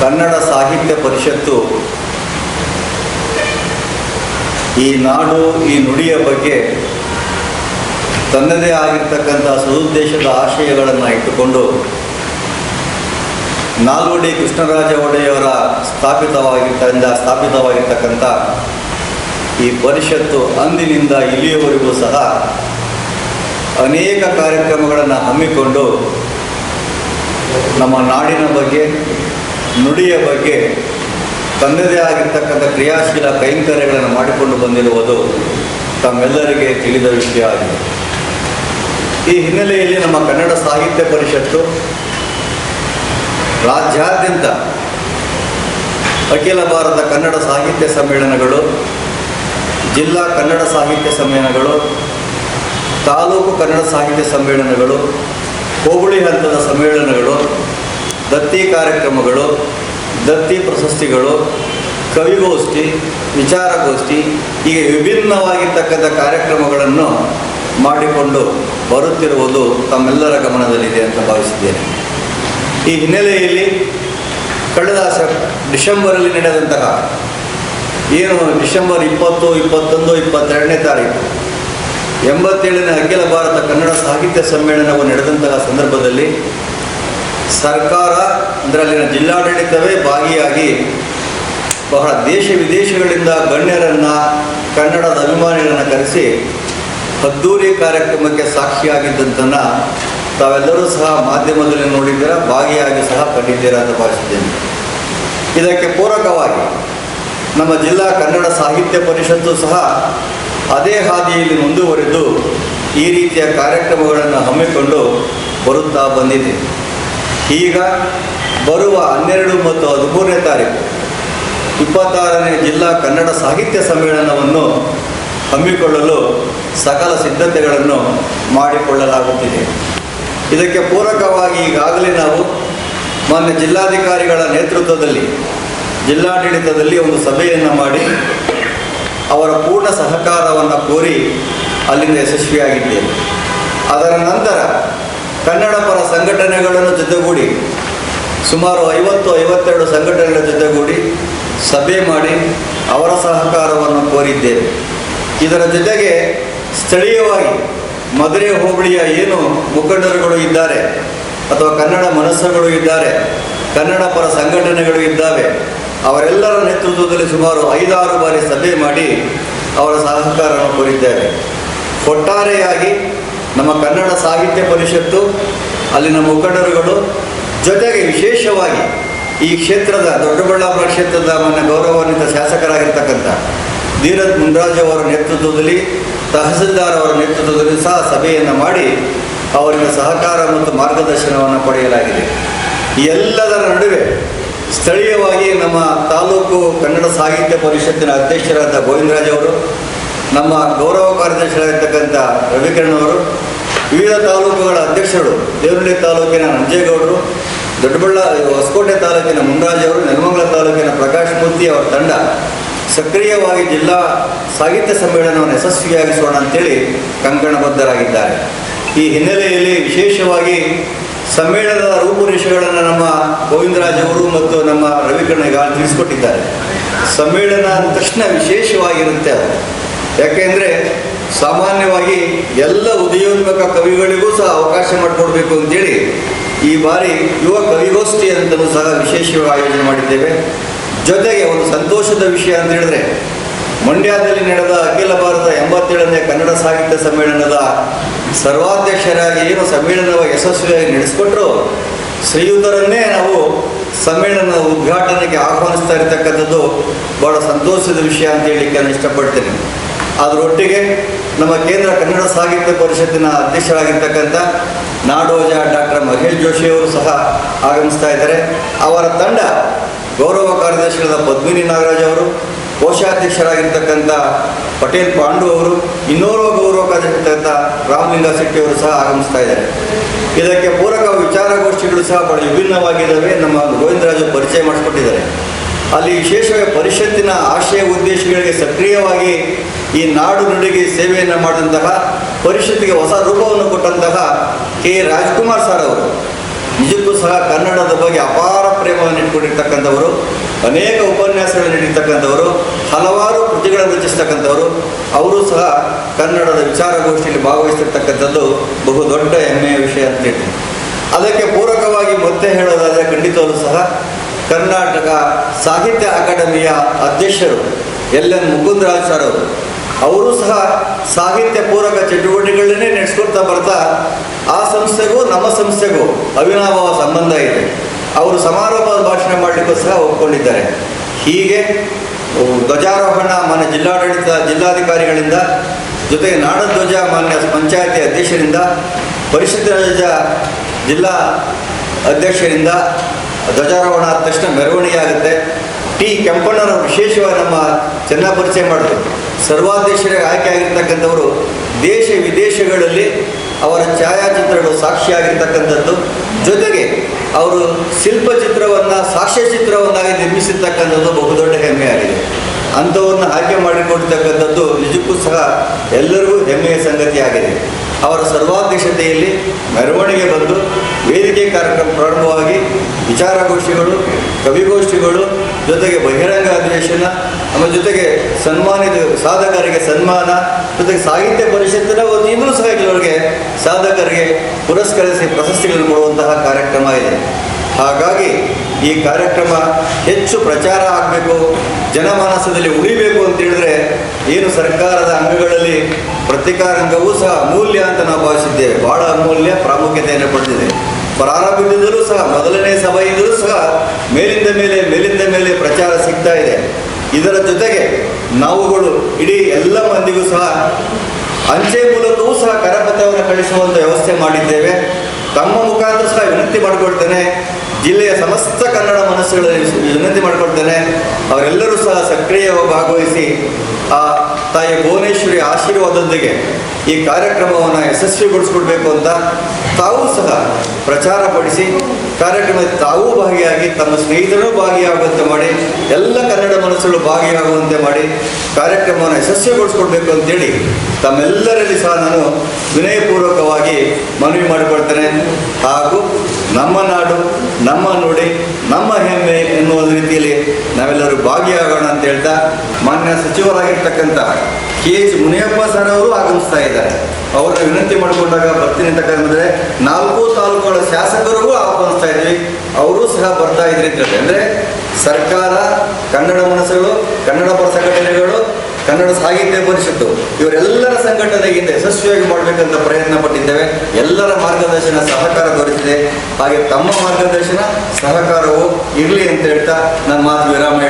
ಕನ್ನಡ ಸಾಹಿತ್ಯ ಪರಿಷತ್ತು ಈ ನಾಡು, ಈ ನುಡಿಯ ಬಗ್ಗೆ ತನ್ನದೇ ಆಗಿರ್ತಕ್ಕಂಥ ಸದುದ್ದೇಶದ ಆಶಯಗಳನ್ನು ಇಟ್ಟುಕೊಂಡು ನಾಲ್ವಡಿ ಕೃಷ್ಣರಾಜ ಒಡೆಯವರ ಸ್ಥಾಪಿತವಾಗಿದ್ದರಿಂದ, ಸ್ಥಾಪಿತವಾಗಿರ್ತಕ್ಕಂಥ ಈ ಪರಿಷತ್ತು ಅಂದಿನಿಂದ ಇಲ್ಲಿಯವರೆಗೂ ಸಹ ಅನೇಕ ಕಾರ್ಯಕ್ರಮಗಳನ್ನು ಹಮ್ಮಿಕೊಂಡು ನಮ್ಮ ನಾಡಿನ ಬಗ್ಗೆ ನುಡಿಯ ಬಗ್ಗೆ ತನ್ನದೇ ಆಗಿರ್ತಕ್ಕಂಥ ಕ್ರಿಯಾಶೀಲ ಕೈಂಕರ್ಯಗಳನ್ನು ಮಾಡಿಕೊಂಡು ಬಂದಿರುವುದು ತಮ್ಮೆಲ್ಲರಿಗೆ ತಿಳಿದ ವಿಷಯ ಆಗಿದೆ. ಈ ಹಿನ್ನೆಲೆಯಲ್ಲಿ ನಮ್ಮ ಕನ್ನಡ ಸಾಹಿತ್ಯ ಪರಿಷತ್ತು ರಾಜ್ಯಾದ್ಯಂತ ಅಖಿಲ ಭಾರತ ಕನ್ನಡ ಸಾಹಿತ್ಯ ಸಮ್ಮೇಳನಗಳು, ಜಿಲ್ಲಾ ಕನ್ನಡ ಸಾಹಿತ್ಯ ಸಮ್ಮೇಳನಗಳು, ತಾಲೂಕು ಕನ್ನಡ ಸಾಹಿತ್ಯ ಸಮ್ಮೇಳನಗಳು, ಹೋಬಳಿ ಹಂತದ ಸಮ್ಮೇಳನಗಳು ದತ್ತಿ ಕಾರ್ಯಕ್ರಮಗಳು, ದತ್ತಿ ಪ್ರಶಸ್ತಿಗಳು, ಕವಿಗೋಷ್ಠಿ, ವಿಚಾರಗೋಷ್ಠಿ, ಹೀಗೆ ವಿಭಿನ್ನವಾಗಿರ್ತಕ್ಕಂಥ ಕಾರ್ಯಕ್ರಮಗಳನ್ನು ಮಾಡಿಕೊಂಡು ಬರುತ್ತಿರುವುದು ತಮ್ಮೆಲ್ಲರ ಗಮನದಲ್ಲಿದೆ ಅಂತ ಭಾವಿಸಿದ್ದೇನೆ. ಈ ಹಿನ್ನೆಲೆಯಲ್ಲಿ ಕಳೆದ ಡಿಸೆಂಬರಲ್ಲಿ ನಡೆದಂತಹ ಏನು ಡಿಸೆಂಬರ್ ಇಪ್ಪತ್ತು, ಇಪ್ಪತ್ತೊಂದು, ಇಪ್ಪತ್ತೆರಡನೇ ತಾರೀಕು, ಎಂಬತ್ತೇಳನೇ ಅಖಿಲ ಭಾರತ ಕನ್ನಡ ಸಾಹಿತ್ಯ ಸಮ್ಮೇಳನವು ನಡೆದಂತಹ ಸಂದರ್ಭದಲ್ಲಿ ಸರ್ಕಾರ ಅಂದರೆ ಅಲ್ಲಿನ ಜಿಲ್ಲಾಡಳಿತವೇ ಭಾಗಿಯಾಗಿ ಬಹಳ ದೇಶ ವಿದೇಶಗಳಿಂದ ಗಣ್ಯರನ್ನು, ಕನ್ನಡದ ಅಭಿಮಾನಿಗಳನ್ನು ಕರೆಸಿ ಅದ್ದೂರಿ ಕಾರ್ಯಕ್ರಮಕ್ಕೆ ಸಾಕ್ಷಿಯಾಗಿದ್ದಂತನ್ನು ತಾವೆಲ್ಲರೂ ಸಹ ಮಾಧ್ಯಮದಲ್ಲಿ ನೋಡಿದ್ದೀರ, ಭಾಗಿಯಾಗಿ ಸಹ ಕಂಡಿದ್ದೀರಾ ಅಂತ ಭಾವಿಸಿದ್ದೇನೆ ಇದಕ್ಕೆ ಪೂರಕವಾಗಿ ನಮ್ಮ ಜಿಲ್ಲಾ ಕನ್ನಡ ಸಾಹಿತ್ಯ ಪರಿಷತ್ತು ಸಹ ಅದೇ ಹಾದಿಯಲ್ಲಿ ಮುಂದುವರೆದು ಈ ರೀತಿಯ ಕಾರ್ಯಕ್ರಮಗಳನ್ನು ಹಮ್ಮಿಕೊಂಡು ಬರುತ್ತಾ ಬಂದಿದೆ. ಈಗ ಬರುವ ಹನ್ನೆರಡು ಮತ್ತು ಹದಿಮೂರನೇ ತಾರೀಕು ಇಪ್ಪತ್ತಾರನೇ ಜಿಲ್ಲಾ ಕನ್ನಡ ಸಾಹಿತ್ಯ ಸಮ್ಮೇಳನವನ್ನು ಹಮ್ಮಿಕೊಳ್ಳಲು ಸಕಲ ಸಿದ್ಧತೆಗಳನ್ನು ಮಾಡಿಕೊಳ್ಳಲಾಗುತ್ತಿದೆ. ಇದಕ್ಕೆ ಪೂರಕವಾಗಿ ಈಗಾಗಲೇ ನಾವು ಮಾನ್ಯ ಜಿಲ್ಲಾಧಿಕಾರಿಗಳ ನೇತೃತ್ವದಲ್ಲಿ, ಜಿಲ್ಲಾಡಳಿತದಲ್ಲಿ ಒಂದು ಸಭೆಯನ್ನು ಮಾಡಿ ಅವರ ಪೂರ್ಣ ಸಹಕಾರವನ್ನು ಕೋರಿ ಅಲ್ಲಿಂದ ಯಶಸ್ವಿಯಾಗಿದ್ದೇವೆ. ಅದರ ನಂತರ ಕನ್ನಡ ಪರ ಸಂಘಟನೆಗಳನ್ನು ಜೊತೆಗೂಡಿ ಸುಮಾರು ಐವತ್ತು, ಐವತ್ತೆರಡು ಸಂಘಟನೆಗಳ ಜೊತೆಗೂಡಿ ಸಭೆ ಮಾಡಿ ಅವರ ಸಹಕಾರವನ್ನು ಕೋರಿದ್ದೇವೆ. ಇದರ ಜೊತೆಗೆ ಸ್ಥಳೀಯವಾಗಿ ಮದುರೆ ಹೋಬಳಿಯ ಏನು ಮುಖಂಡರುಗಳು ಇದ್ದಾರೆ ಅಥವಾ ಕನ್ನಡ ಮನಸ್ಸುಗಳು ಇದ್ದಾರೆ ಕನ್ನಡ ಪರ ಸಂಘಟನೆಗಳು ಇದ್ದಾವೆ, ಅವರೆಲ್ಲರ ನೇತೃತ್ವದಲ್ಲಿ ಸುಮಾರು ಐದಾರು ಬಾರಿ ಸಭೆ ಮಾಡಿ ಅವರ ಸಹಕಾರವನ್ನು ಕೋರಿದ್ದೇವೆ. ಒಟ್ಟಾರೆಯಾಗಿ ನಮ್ಮ ಕನ್ನಡ ಸಾಹಿತ್ಯ ಪರಿಷತ್ತು, ಅಲ್ಲಿನ ಮುಖಂಡರುಗಳು, ಜೊತೆಗೆ ವಿಶೇಷವಾಗಿ ಈ ಕ್ಷೇತ್ರದ, ದೊಡ್ಡಬಳ್ಳಾಪುರ ಕ್ಷೇತ್ರದ ಮನ್ನ ಗೌರವಾನ್ವಿತ ಶಾಸಕರಾಗಿರ್ತಕ್ಕಂಥ ಧೀರಜ್ ಮುನ್ರಾಜ್ ಅವರ ನೇತೃತ್ವದಲ್ಲಿ, ತಹಸೀಲ್ದಾರ್ ಅವರ ನೇತೃತ್ವದಲ್ಲಿ ಸಹ ಸಭೆಯನ್ನು ಮಾಡಿ ಅವರಿಂದ ಸಹಕಾರ ಮತ್ತು ಮಾರ್ಗದರ್ಶನವನ್ನು ಪಡೆಯಲಾಗಿದೆ. ಎಲ್ಲದರ ನಡುವೆ ಸ್ಥಳೀಯವಾಗಿ ನಮ್ಮ ತಾಲೂಕು ಕನ್ನಡ ಸಾಹಿತ್ಯ ಪರಿಷತ್ತಿನ ಅಧ್ಯಕ್ಷರಾದ ಗೋವಿಂದರಾಜ್ ಅವರು ನಮ್ಮ ಗೌರವ ಕಾರ್ಯದರ್ಶಿಗಳಾಗಿರ್ತಕ್ಕಂಥ ರವಿಕಿರಣ್ ಅವರು, ವಿವಿಧ ತಾಲೂಕುಗಳ ಅಧ್ಯಕ್ಷರು, ದೇವನಹಳ್ಳಿ ತಾಲೂಕಿನ ನಂಜೇಗೌಡರು, ದೊಡ್ಡಬಳ್ಳ, ಹೊಸಕೋಟೆ ತಾಲೂಕಿನ ಮುನ್ರಾಜ್ ಅವರು, ನೆಲಮಂಗಲ ತಾಲೂಕಿನ ಪ್ರಕಾಶ್ ಮೂರ್ತಿ ಅವರ ತಂಡ ಸಕ್ರಿಯವಾಗಿ ಜಿಲ್ಲಾ ಸಾಹಿತ್ಯ ಸಮ್ಮೇಳನವನ್ನು ಯಶಸ್ವಿಯಾಗಿಸೋಣ ಅಂತೇಳಿ ಕಂಕಣಬದ್ಧರಾಗಿದ್ದಾರೆ. ಈ ಹಿನ್ನೆಲೆಯಲ್ಲಿ ವಿಶೇಷವಾಗಿ ಸಮ್ಮೇಳನದ ರೂಪುರೇಷೆಗಳನ್ನು ನಮ್ಮ ಗೋವಿಂದರಾಜ್ ಅವರು ಮತ್ತು ನಮ್ಮ ರವಿಕರಣ ತಿಳಿಸ್ಕೊಟ್ಟಿದ್ದಾರೆ. ಸಮ್ಮೇಳನ ಅಂದ ತಕ್ಷಣ ವಿಶೇಷವಾಗಿರುತ್ತೆ ಅದು. ಯಾಕೆಂದರೆ ಸಾಮಾನ್ಯವಾಗಿ ಎಲ್ಲ ಉದಯೋನ್ಮುಖ ಕವಿಗಳಿಗೂ ಸಹ ಅವಕಾಶ ಮಾಡಿಕೊಡ್ಬೇಕು ಅಂತೇಳಿ ಈ ಬಾರಿ ಯುವ ಕವಿಗೋಷ್ಠಿ ಅಂತಲೂ ಸಹ ವಿಶೇಷವಾಗಿ ಆಯೋಜನೆ ಮಾಡಿದ್ದೇವೆ. ಜೊತೆಗೆ ಒಂದು ಸಂತೋಷದ ವಿಷಯ ಅಂತ ಹೇಳಿದ್ರೆ, ಮಂಡ್ಯದಲ್ಲಿ ನಡೆದ ಅಖಿಲ ಭಾರತ ಎಂಬತ್ತೇಳನೇ ಕನ್ನಡ ಸಾಹಿತ್ಯ ಸಮ್ಮೇಳನದ ಸರ್ವಾಧ್ಯಕ್ಷರಾಗಿ ಏನು ಸಮ್ಮೇಳನವ ಯಶಸ್ವಿಯಾಗಿ ನಡೆಸಿಕೊಟ್ರು, ಶ್ರೀಯುತರನ್ನೇ ನಾವು ಸಮ್ಮೇಳನ ಉದ್ಘಾಟನೆಗೆ ಆಹ್ವಾನಿಸ್ತಾ ಇರತಕ್ಕಂಥದ್ದು ಬಹಳ ಸಂತೋಷದ ವಿಷಯ ಅಂತ ಹೇಳಲಿಕ್ಕೆ ನಾನು ಇಷ್ಟಪಡ್ತೇನೆ. ಅದರೊಟ್ಟಿಗೆ ನಮ್ಮ ಕೇಂದ್ರ ಕನ್ನಡ ಸಾಹಿತ್ಯ ಪರಿಷತ್ತಿನ ಅಧ್ಯಕ್ಷರಾಗಿರ್ತಕ್ಕಂಥ ನಾಡೋಜ ಡಾಕ್ಟರ್ ಮಹೇಶ್ ಜೋಶಿಯವರು ಸಹ ಆಗಮಿಸ್ತಾ ಇದ್ದಾರೆ. ಅವರ ತಂಡ ಗೌರವ ಕಾರ್ಯದರ್ಶಿಗಳಾದ ಪದ್ಮಿನಿ ನಾಗರಾಜ್ ಅವರು, ಕೋಶಾಧ್ಯಕ್ಷರಾಗಿರ್ತಕ್ಕಂಥ ಪಟೇಲ್ ಪಾಂಡು ಅವರು, ಇನ್ನೋರ್ವ ಗೌರವ ಕಾರ್ಯದರ್ಶಿರ್ತಕ್ಕಂಥ ರಾಮಲಿಂಗ ಶೆಟ್ಟಿ ಅವರು ಸಹ ಆಗಮಿಸ್ತಾ ಇದ್ದಾರೆ. ಇದಕ್ಕೆ ಪೂರಕ ವಿಚಾರಗೋಷ್ಠಿಗಳು ಸಹ ಬಹಳ ವಿಭಿನ್ನವಾಗಿದ್ದಾವೆ. ನಮ್ಮ ಗೋವಿಂದರಾಜು ಪರಿಚಯ ಮಾಡಿಸ್ಕೊಟ್ಟಿದ್ದಾರೆ. ಅಲ್ಲಿ ವಿಶೇಷವಾಗಿ ಪರಿಷತ್ತಿನ ಆಶಯ ಉದ್ದೇಶಗಳಿಗೆ ಸಕ್ರಿಯವಾಗಿ ಈ ನಾಡು ನುಡಿಗೆ ಸೇವೆಯನ್ನು ಮಾಡಿದಂತಹ, ಪರಿಷತ್ತಿಗೆ ಹೊಸ ರೂಪವನ್ನು ಕೊಟ್ಟಂತಹ ಕೆ. ರಾಜ್ಕುಮಾರ್ ಸರ್ ಅವರು. ನಿಜಕ್ಕೂ ಸಹ ಕನ್ನಡದ ಬಗ್ಗೆ ಅಪಾರ ಪ್ರೇಮವನ್ನು ಇಟ್ಕೊಂಡಿರ್ತಕ್ಕಂಥವರು, ಅನೇಕ ಉಪನ್ಯಾಸಗಳನ್ನು ನೀಡಿರ್ತಕ್ಕಂಥವರು, ಹಲವಾರು ಕೃತಿಗಳನ್ನು ರಚಿಸ್ತಕ್ಕಂಥವರು, ಅವರು ಸಹ ಕನ್ನಡದ ವಿಚಾರಗೋಷ್ಠಿಯಲ್ಲಿ ಭಾಗವಹಿಸಿರ್ತಕ್ಕಂಥದ್ದು ಬಹು ದೊಡ್ಡ ಹೆಮ್ಮೆಯ ವಿಷಯ ಅಂತ ಹೇಳ್ತೀನಿ. ಅದಕ್ಕೆ ಪೂರಕವಾಗಿ ಮತ್ತೆ ಹೇಳೋದಾದರೆ ಖಂಡಿತವೂ ಸಹ ಕರ್ನಾಟಕ ಸಾಹಿತ್ಯ ಅಕಾಡೆಮಿಯ ಅಧ್ಯಕ್ಷರು ಎಲ್ ಎನ್ ಮುಕುಂದರಾಜ್ ಸರ್ ಅವರು ಸಹ ಸಾಹಿತ್ಯ ಪೂರಕ ಚಟುವಟಿಕೆಗಳನ್ನೇ ನಡೆಸ್ಕೊಳ್ತಾ ಬರ್ತಾ ಆ ಸಂಸ್ಥೆಗೂ ನಮ್ಮ ಸಂಸ್ಥೆಗೂ ಅವಿನಾಭಾವ ಸಂಬಂಧ ಇದೆ. ಅವರು ಸಮಾರೋಪ ಭಾಷಣ ಮಾಡಲಿಕ್ಕೂ ಸಹ ಒಪ್ಕೊಂಡಿದ್ದಾರೆ. ಹೀಗೆ ಧ್ವಜಾರೋಹಣ ಮಾನ್ಯ ಜಿಲ್ಲಾಡಳಿತ ಜಿಲ್ಲಾಧಿಕಾರಿಗಳಿಂದ ಜೊತೆಗೆ ನಾಡಧ್ವಜ ಮಾನ್ಯ ಪಂಚಾಯತಿ ಅಧ್ಯಕ್ಷರಿಂದ, ಪರಿಷತ್ ಜಿಲ್ಲಾ ಅಧ್ಯಕ್ಷರಿಂದ ಧ್ವಜಾರೋಹಣ ಆದ ತಕ್ಷಣ ಮೆರವಣಿಗೆ ಆಗುತ್ತೆ ಟಿ ಕೆಂಪಣ್ಣರು ವಿಶೇಷವಾಗಿ ನಮ್ಮ ಚೆನ್ನಾಗಿ ಪರಿಚಯ ಮಾಡಿದ್ರು. ಸರ್ವಾಧ್ಯಕ್ಷರಿಗೆ ಆಯ್ಕೆ ಆಗಿರ್ತಕ್ಕಂಥವರು ದೇಶ ವಿದೇಶಗಳಲ್ಲಿ ಅವರ ಛಾಯಾಚಿತ್ರಗಳು ಸಾಕ್ಷಿಯಾಗಿರ್ತಕ್ಕಂಥದ್ದು. ಜೊತೆಗೆ ಅವರು ಶಿಲ್ಪಚಿತ್ರವನ್ನು, ಸಾಕ್ಷ್ಯಚಿತ್ರವನ್ನಾಗಿ ನಿರ್ಮಿಸಿರ್ತಕ್ಕಂಥದ್ದು ಬಹುದೊಡ್ಡ ಹೆಮ್ಮೆಯಾಗಿದೆ ಅಂಥವ್ರನ್ನ ಆಯ್ಕೆ ಮಾಡಿಕೊಡ್ತಕ್ಕಂಥದ್ದು ನಿಜಕ್ಕೂ ಸಹ ಎಲ್ಲರಿಗೂ ಹೆಮ್ಮೆಯ ಸಂಗತಿಯಾಗಿದೆ ಅವರ ಸರ್ವಾಧ್ಯಕ್ಷತೆಯಲ್ಲಿ ಮೆರವಣಿಗೆ ಬಂದು ವೇದಿಕೆ ಕಾರ್ಯಕ್ರಮ ಪ್ರಾರಂಭವಾಗಿ ವಿಚಾರಗೋಷ್ಠಿಗಳು ಕವಿಗೋಷ್ಠಿಗಳು ಜೊತೆಗೆ ಬಹಿರಂಗ ಅಧಿವೇಶನ, ನಮ್ಮ ಜೊತೆಗೆ ಸನ್ಮಾನಿತ ಸಾಧಕರಿಗೆ ಸನ್ಮಾನ, ಜೊತೆಗೆ ಸಾಹಿತ್ಯ ಪರಿಷತ್ತಿನ ವತಿಯಿಂದಲೂ ಸಹ ಕೆಲವರಿಗೆ ಸಾಧಕರಿಗೆ ಪುರಸ್ಕರಿಸಿ ಪ್ರಶಸ್ತಿಗಳನ್ನು ಕೊಡುವಂತಹ ಕಾರ್ಯಕ್ರಮ ಇದೆ. ಹಾಗಾಗಿ ಈ ಕಾರ್ಯಕ್ರಮ ಹೆಚ್ಚು ಪ್ರಚಾರ ಆಗಬೇಕು, ಜನಮಾನಸದಲ್ಲಿ ಉಳಿಬೇಕು ಅಂತ ಹೇಳಿದ್ರೆ ಏನು ಸರ್ಕಾರದ ಅಂಗಗಳಲ್ಲಿ ಪ್ರತಿಕಾರಂಗವೂ ಸಹ ಅಮೂಲ್ಯ ಅಂತ ನಾವು ಭಾವಿಸಿದ್ದೇವೆ. ಬಹಳ ಅಮೂಲ್ಯ ಪ್ರಾಮುಖ್ಯತೆಯನ್ನು ಪಡೆದಿದೆ. ಪ್ರಾರಂಭದಿಂದಲೂ ಸಹ, ಮೊದಲನೇ ಸಭೆಯಿಂದಲೂ ಸಹ ಮೇಲಿಂದ ಮೇಲೆ ಮೇಲಿಂದ ಮೇಲೆ ಪ್ರಚಾರ ಸಿಗ್ತಾ ಇದೆ. ಇದರ ಜೊತೆಗೆ ನಾವುಗಳು ಇಡೀ ಎಲ್ಲ ಮಂದಿಗೂ ಸಹ ಅಂಚೆ ಮೂಲಕವೂ ಸಹ ಕರಪತ್ರವನ್ನು ಕಳಿಸುವಂಥ ವ್ಯವಸ್ಥೆ ಮಾಡಿದ್ದೇವೆ. ತಮ್ಮ ಮುಖಾಂತರ ಸಹ ವಿನಂತಿ ಮಾಡಿಕೊಳ್ತೇನೆ. ಜಿಲ್ಲೆಯ ಸಮಸ್ತ ಕನ್ನಡ ಮನಸ್ಸುಗಳಲ್ಲಿ ವಿನಂತಿ ಮಾಡಿಕೊಳ್ತೇನೆ. ಅವರೆಲ್ಲರೂ ಸಹ ಸಕ್ರಿಯವಾಗಿ ಭಾಗವಹಿಸಿ ಆ ತಾಯಿ ಭುವನೇಶ್ವರಿ ಆಶೀರ್ವಾದದೊಂದಿಗೆ ಈ ಕಾರ್ಯಕ್ರಮವನ್ನು ಯಶಸ್ವಿಗೊಳಿಸ್ಕೊಡ್ಬೇಕು ಅಂತ ತಾವು ಸಹ ಪ್ರಚಾರ ಪಡಿಸಿ, ಕಾರ್ಯಕ್ರಮದಲ್ಲಿ ತಾವೂ ಭಾಗಿಯಾಗಿ, ತಮ್ಮ ಸ್ನೇಹಿತರೂ ಭಾಗಿಯಾಗುವಂತೆ ಮಾಡಿ, ಎಲ್ಲ ಕನ್ನಡ ಮನಸ್ಸುಗಳು ಭಾಗಿಯಾಗುವಂತೆ ಮಾಡಿ ಕಾರ್ಯಕ್ರಮವನ್ನು ಯಶಸ್ವಿಗೊಳಿಸ್ಕೊಡ್ಬೇಕು ಅಂತೇಳಿ ತಮ್ಮೆಲ್ಲರಲ್ಲಿ ಸಹ ನಾನು ವಿನಯಪೂರ್ವಕವಾಗಿ ಮನವಿ ಮಾಡಿಕೊಳ್ತೇನೆ. ಹಾಗೂ ನಮ್ಮ ನಾಡು, ನಮ್ಮ ನುಡಿ, ನಮ್ಮ ಹೆಮ್ಮೆ ಎನ್ನುವ ರೀತಿಯಲ್ಲಿ ನಾವೆಲ್ಲರೂ ಭಾಗಿಯಾಗೋಣ ಅಂತ ಹೇಳ್ತಾ ಮಾನ್ಯ ಸಚಿವರಾಗಿರ್ತಕ್ಕಂಥ ಕೆ ಎಚ್ ಮುನಿಯಪ್ಪ ಸರ್ ಅವರು ಆಗಮಿಸ್ತಾ ಇದ್ದಾರೆ. ಅವ್ರನ್ನ ವಿನಂತಿ ಮಾಡಿಕೊಂಡಾಗ ಬರ್ತೀನಿ ಅಂತಕ್ಕಂದ್ರೆ ನಾಲ್ಕು ತಾಲೂಕುಗಳ ಶಾಸಕರಿಗೂ ಆಹ್ವಾನಿಸ್ತಾ ಇದ್ವಿ. ಅವರು ಸಹ ಬರ್ತಾ ಇದ್ರಿ ಅಂತ ಸರ್ಕಾರ, ಕನ್ನಡ ಮನಸ್ಸುಗಳು, ಕನ್ನಡ ಪರ ಕನ್ನಡ ಸಾಹಿತ್ಯ ಪರಿಷತ್ತು, ಇವರೆಲ್ಲರ ಸಂಘಟನೆಗಿಂತ ಯಶಸ್ವಿಯಾಗಿ ಮಾಡಬೇಕಂತ ಪ್ರಯತ್ನ ಪಟ್ಟಿದ್ದೇವೆ. ಎಲ್ಲರ ಮಾರ್ಗದರ್ಶನ ಸಹಕಾರ ದೊರೆತಿದೆ. ಹಾಗೆ ತಮ್ಮ ಮಾರ್ಗದರ್ಶನ, ಸಹಕಾರವು ಇರಲಿ ಅಂತ ಹೇಳ್ತಾ ನನ್ನ ಮಾತು ವಿರಾಮ